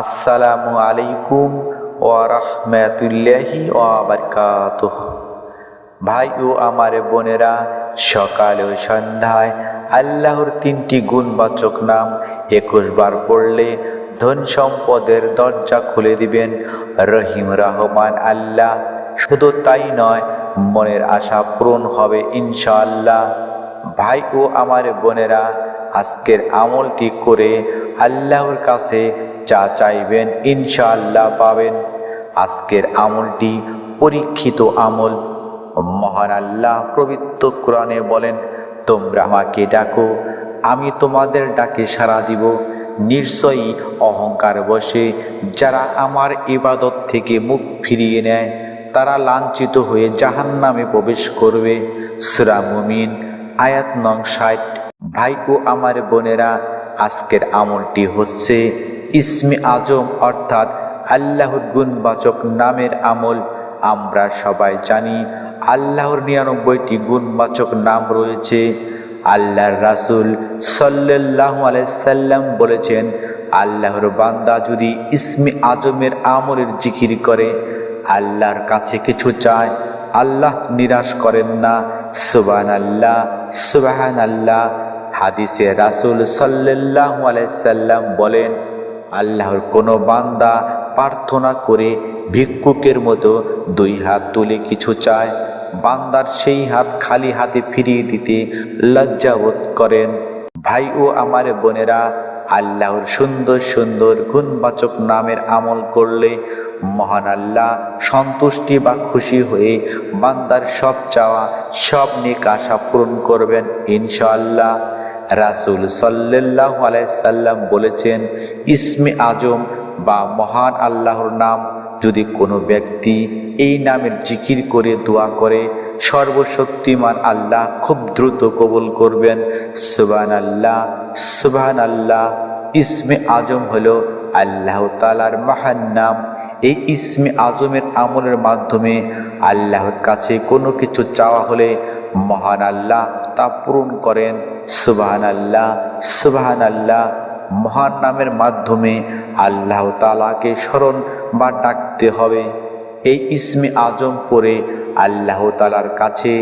আসসালামু আলাইকুম ওয়া রাহমাতুল্লাহি ওয়া বারাকাতুহ। ভাই ও আমার বোনেরা, সকাল ও সন্ধ্যায় আল্লাহর তিনটি গুণবাচক নাম একুশ বার পড়লে ধন সম্পদের দরজা খুলে দিবেন রহিম রহমান আল্লাহ। শুধু তাই নয়, মনের আশা পূরণ হবে ইনশাআল্লাহ। ভাই ও আমার বোনেরা, আজকের আমলটি করে আল্লাহর কাছে যা চাইবেন ইনশাআল্লাহ পাবেন। আজকের আমলটি পরীক্ষিত আমল। মহান আল্লাহ পবিত্র কোরআনে বলেন, তোমরা আমাকে ডাকো, আমি তোমাদের ডাকে সাড়া দিব। নিশ্চয়ই অহংকার বসে যারা আমার ইবাদত থেকে মুখ ফিরিয়ে নেয়, তারা লাঞ্ছিত হয়ে জাহান্নামে প্রবেশ করবে। সুরা মুমিন আয়াত নং ষাট। ভাই ও আমার বোনেরা, আজকের আমলটি হচ্ছে ইসমি আজম অর্থাৎ আল্লাহর গুণবাচক নামের আমল। আমরা সবাই জানি আল্লাহর নিরানব্বইটি গুণবাচক নাম রয়েছে। আল্লাহর রাসুল সাল্লাহ আলাইসাল্লাম বলেছেন, আল্লাহর বান্দা যদি ইসমি আজমের আমলের জিকির করে, আল্লাহর কাছে কিছু চায়, আল্লাহ নিরাশ করেন না। সুবান আল্লাহ সুবাহান আল্লাহ হাদিসে রাসুল সাল্লাহ আলাইসাল্লাম বলেন, আল্লাহর কোনো বান্দা প্রার্থনা করে ভিক্ষুকের মতো দুই হাত তুলে কিছু চায়, বান্দার সেই হাত খালি হাতে ফিরিয়ে দিতে লজ্জাবোধ করেন। ভাই ও আমার বোনেরা, আল্লাহর সুন্দর সুন্দর গুণবাচক নামের আমল করলে মহান আল্লাহ সন্তুষ্টি বা খুশি হয়ে বান্দার সব চাওয়া, সব নেক আশা পূরণ করবেন ইনশাআল্লাহ। রাসুল সাল্লাহ আলাইসাল্লাম বলেছেন, ইসমে আজম বা মহান আল্লাহর নাম যদি কোনো ব্যক্তি এই নামের জিকির করে, দোয়া করে, সর্বশক্তিমান আল্লাহ খুব দ্রুত কবুল করবেন। সুবান আল্লাহ সুবান আল্লাহ ইসমে আজম হল আল্লাহ তালার মহান নাম। এই ইসমে আজমের আমলের মাধ্যমে আল্লাহর কাছে কোনো কিছু চাওয়া হলে মহান আল্লাহ তা পূরণ করেন। সুবাহান আল্লাহ সুবাহান আল্লাহ, মহান নামের মাধ্যমে আল্লাহ তালাকে স্মরণ বা ডাকতে হবে। এই ইসমে আজম পরে আল্লাহ তালার কাছে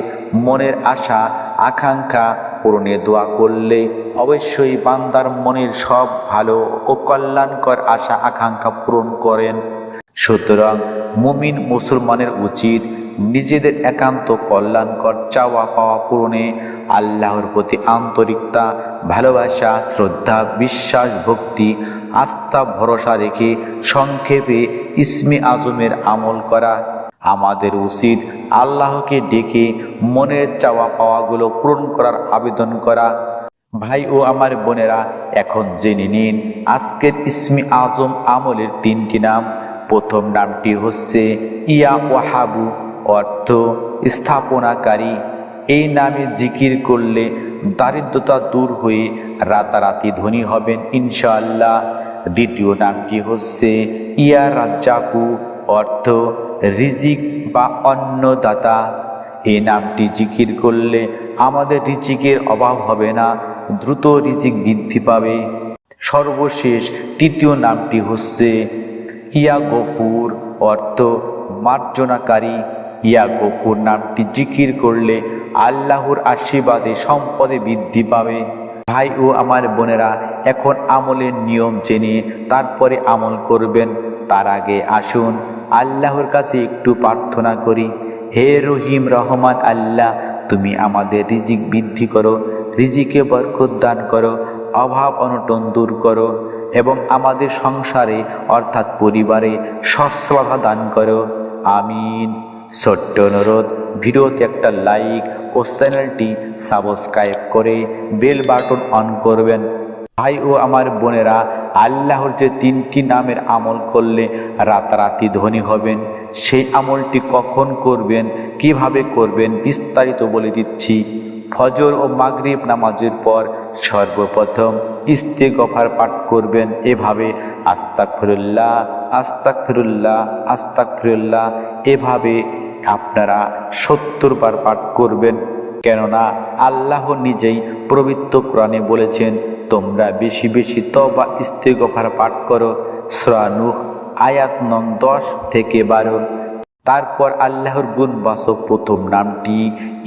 মনের আশা, আকাঙ্ক্ষা পূরণে দোয়া করলে অবশ্যই বান্দার মনের সব ভালো ও কল্যাণকর আশা, আকাঙ্ক্ষা পূরণ করেন। সুতরাং মুমিন মুসলমানের উচিত নিজেদের একান্ত কল্যাণকর চাওয়া পাওয়া পূরণে আল্লাহর প্রতি আন্তরিকতা, ভালোবাসা, শ্রদ্ধা, বিশ্বাস, ভক্তি, আস্থা, ভরসা রেখে সংক্ষেপে ইসমি আজমের আমল করা আমাদের উচিত। আল্লাহকে ডেকে মনের চাওয়া পাওয়াগুলো পূরণ করার আবেদন করা। ভাই ও আমার বোনেরা, এখন জেনে নিন আজকের ইসমি আজম আমলের তিনটি নাম। প্রথম নামটি হচ্ছে ইয়া ওয়াহাবু, অর্থ স্থাপনাকারী। এই নামে জিকির করলে দারিদ্রতা দূর হয়ে রাতারাতি ধনী হবেন ইনশাআল্লাহ। দ্বিতীয় নামটি হচ্ছে ইয়া রাজ্জাকু, অর্থ রিজিক বা অন্নদাতা। এই নামটি জিকির করলে আমাদের রিজিকের অভাব হবে না, দ্রুত রিজিক বৃদ্ধি পাবে। সর্বশেষ তৃতীয় নামটি হচ্ছে ইয়া গফুর অর্থ মার্জনাকারী। ইয়া গফুর নামটি জিকির করলে আল্লাহর আশীর্বাদে সম্পদে বৃদ্ধি পাবে। ভাই ও আমার বোনেরা, এখন আমলের নিয়ম জেনে তারপরে আমল করবেন। তার আগে আসুন, আল্লাহর কাছে একটু প্রার্থনা করি। হে রহিম রহমান আল্লাহ, তুমি আমাদের রিজিক বৃদ্ধি করো, রিজিকে বরকত দান করো, অভাব অনটন দূর করো। এবং আমাদের সংসারে, অর্থাৎ পরিবারে সস্বাধা দান করো। আমিন। ছোট্ট অনুরোধ, ভিডিওতে একটা লাইক ও চ্যানেলটি সাবস্ক্রাইব করে বেল বাটন অন করবেন। ভাই ও আমার বোনেরা, আল্লাহর যে তিনটি নামের আমল করলে রাতারাতি ধনী হবেন, সেই আমলটি কখন করবেন, কীভাবে করবেন বিস্তারিত বলে দিচ্ছি। ফজর ও মাগরিব নামাজের পর সর্বপ্রথম ইস্তেগফার পাঠ করবেন এভাবে আস্তাক ফিরুল্লাহ আস্তাক ফিরুল্লাহ আস্তাক ফিরুল্লাহ এভাবে আপনারা সত্তর বার পাঠ করবেন। কেননা আল্লাহ নিজেই পবিত্র কোরআনে বলেছেন, তোমরা বেশি বেশি তবা ইস্তেগফার পাঠ করো। শ্রানুহ আয়াত নং দশ থেকে বারো। তারপর আল্লাহর গুণবাচক প্রথম নামটি,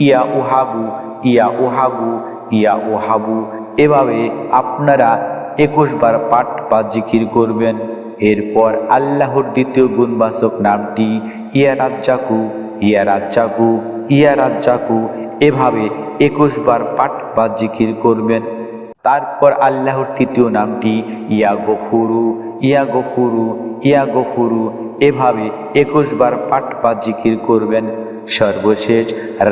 ইয়া উহাবু ইয়া উহাবু ইয়া উহাবু। এভাবে আপনারা একুশ বার পাঠ বা জিকির করবেন। এরপর আল্লাহর দ্বিতীয় গুণবাচক নামটি, ইয়া রাজ্জাকু ইয়া রাজ্জাকু ইয়া রাজ্জাকু। এভাবে একুশ বার পাঠ বা জিকির করবেন। তারপর আল্লাহর তৃতীয় নামটি, ইয়া গফুরু ইয়া গফুরু ইয়া গফুরু। এভাবে একুশ বার পাঠ বা জিকির করবেন। সর্বশেষ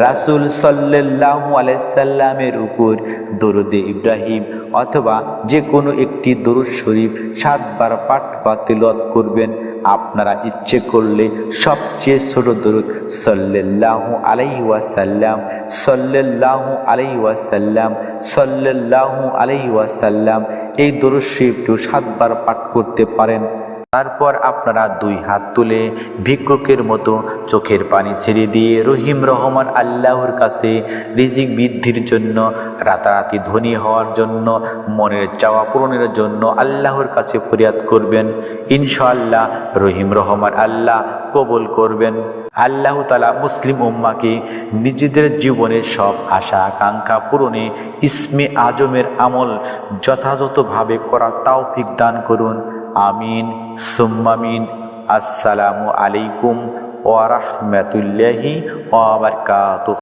রাসুল সাল্লাহ আলাইসাল্লামের উপর দরুদে ইব্রাহিম অথবা যে কোনো একটি দরুদ শরীফ সাতবার পাঠ বা তিলত করবেন। আপনারা ইচ্ছে করলে সবচেয়ে ছোট দরুদ সাল্লাহ আলাইহি ওয়াসাল্লাম সাল্লাহ আলাইহি ওয়াসাল্লাম এই দরুদ শরীফটিও সাতবার পাঠ করতে পারেন। তারপর আপনারা দুই হাত তুলে ভিক্ষুকের মতো চোখের পানি ছেড়ে দিয়ে রহিম রহমান আল্লাহর কাছে রিজিক বৃদ্ধির জন্য, রাতারাতি ধনী হওয়ার জন্য, মনের চাওয়া পূরণের জন্য আল্লাহর কাছে ফরিয়াদ করবেন। ইনশাআল্লাহ রহিম রহমান আল্লাহ কবল করবেন। আল্লাহ তালা মুসলিম উম্মাকে নিজেদের জীবনের সব আশা আকাঙ্ক্ষা পূরণে ইসমে আজমের আমল যথাযথভাবে করা তাওফিক দান করুন। আমিন সুম্মামিন আসসালামু আলাইকুম ওয়া রাহমাতুল্লাহি ওয়া বারাকাতুহু।